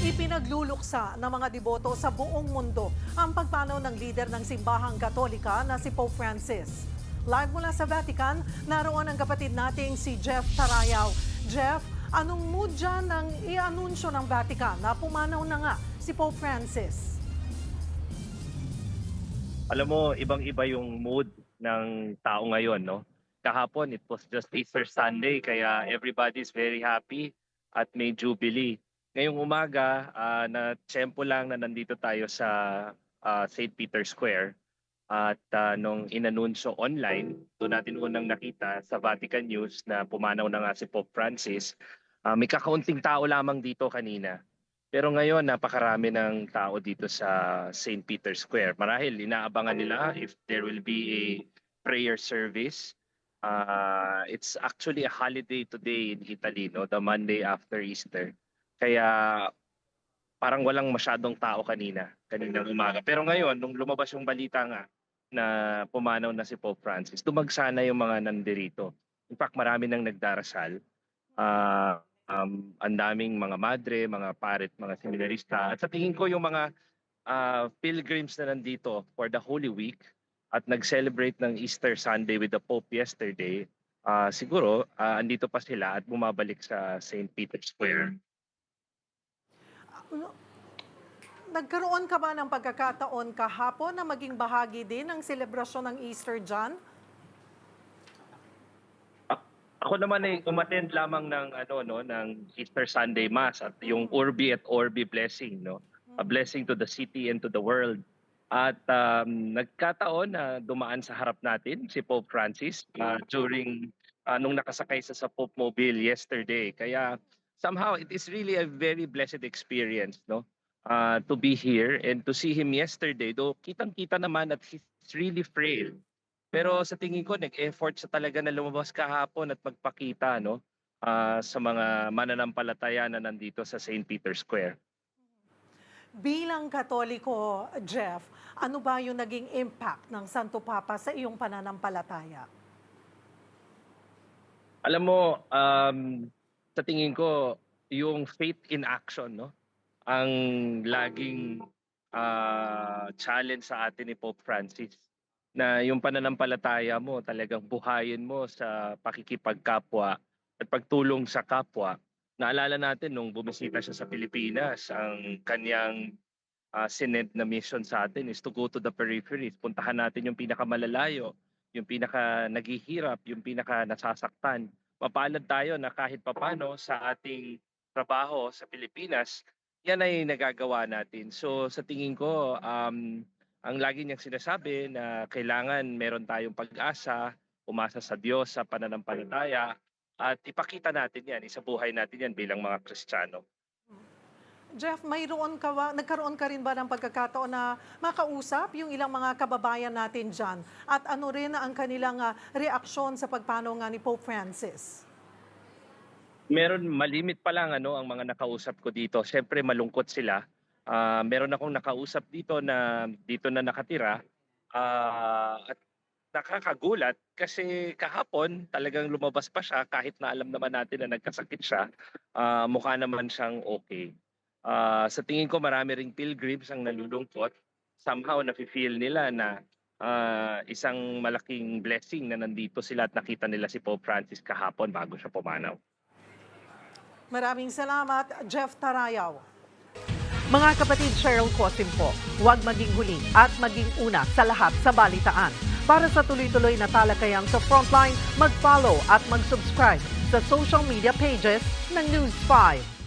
Ipinagluluksa ng mga deboto sa buong mundo ang pagpanaw ng lider ng simbahang katolika na si Pope Francis. Live mula sa Vatican, naroon ang kapatid nating si Jeff Tarayaw. Jeff, anong mood dyan ng i-anunsyo ng Vatican na pumanaw na nga si Pope Francis? alam mo, ibang-iba yung mood ng tao ngayon, no? Kahapon, it was just Easter Sunday, kaya everybody's very happy at may jubilee. Ngayong umaga, ah, na tiyempo lang na nandito tayo sa ah, St. Peter's Square. At ah, nung inanunsyo online, doon natin unang nakita sa Vatican News na pumanaw na nga si Pope Francis. Ah, may kakaunting tao lamang dito kanina. Pero ngayon, napakarami ng tao dito sa St. Peter's Square. Marahil, inaabangan nila if there will be a prayer service. Uh, it's actually a holiday today in Italy, no? the Monday after Easter. Kaya parang walang masyadong tao kanina, kaninang umaga. Pero ngayon, nung lumabas yung balita nga na pumanaw na si Pope Francis, tumagsana yung mga nandirito. In fact, marami nang nagdarasal. Ah, um, ang daming mga madre, mga paret, mga seminarista. At sa tingin ko yung mga ah, pilgrims na nandito for the Holy Week at nag-celebrate ng Easter Sunday with the Pope yesterday, ah, siguro ah, andito pa sila at bumabalik sa St. Peter's Square. Nagkaroon ka ba ng pagkakataon kahapon na maging bahagi din ng selebrasyon ng Easter dyan? Ako naman ay umattend lamang ng ano no ng Easter Sunday Mass at yung Urbi et Orbi blessing no. A blessing to the city and to the world. At um, nagkataon na dumaan sa harap natin si Pope Francis uh, during uh, nakasakay sa sa Pope Mobile yesterday. Kaya somehow it is really a very blessed experience no. Uh, to be here and to see him yesterday though kitang-kita naman that he's really frail. Pero sa tingin ko, nag-effort siya talaga na lumabas kahapon at magpakita no, ah, sa mga mananampalataya na nandito sa St. Peter's Square. Bilang Katoliko, Jeff, ano ba yung naging impact ng Santo Papa sa iyong pananampalataya? Alam mo, um, sa tingin ko, yung faith in action, no? Ang laging ah, challenge sa atin ni Pope Francis na yung pananampalataya mo talagang buhayin mo sa pakikipagkapwa at pagtulong sa kapwa. Naalala natin nung bumisita siya sa Pilipinas, ang kanyang uh, sinend na mission sa atin is to go to the peripheries. Puntahan natin yung pinakamalalayo, yung pinaka naghihirap, yung pinaka nasasaktan. Mapalad tayo na kahit papano sa ating trabaho sa Pilipinas, yan ay nagagawa natin. So sa tingin ko, um, ang lagi niyang sinasabi na kailangan meron tayong pag-asa, umasa sa Diyos sa pananampalataya, at ipakita natin yan, isabuhay natin yan bilang mga Kristiyano. Jeff, mayroon ka ba, nagkaroon ka rin ba ng pagkakataon na makausap yung ilang mga kababayan natin dyan? At ano rin ang kanilang ah, reaksyon sa pagpanaw nga ni Pope Francis? Meron malimit pa lang ano ang mga nakausap ko dito. Siyempre malungkot sila. Ah, meron akong nakausap dito na dito na nakatira ah, at nakakagulat kasi kahapon talagang lumabas pa siya kahit na alam naman natin na nagkasakit siya. Ah, mukha naman siyang okay. Ah, sa tingin ko marami ring pilgrims ang nalulungkot. Somehow nafe-feel nila na ah, isang malaking blessing na nandito sila at nakita nila si Pope Francis kahapon bago siya pumanaw. Maraming salamat, Jeff Tarayaw. Mga kapatid Cheryl Cosim po, huwag maging huli at maging una sa lahat sa balitaan. Para sa tuloy-tuloy na talakayang sa Frontline, mag-follow at mag-subscribe sa social media pages ng News 5.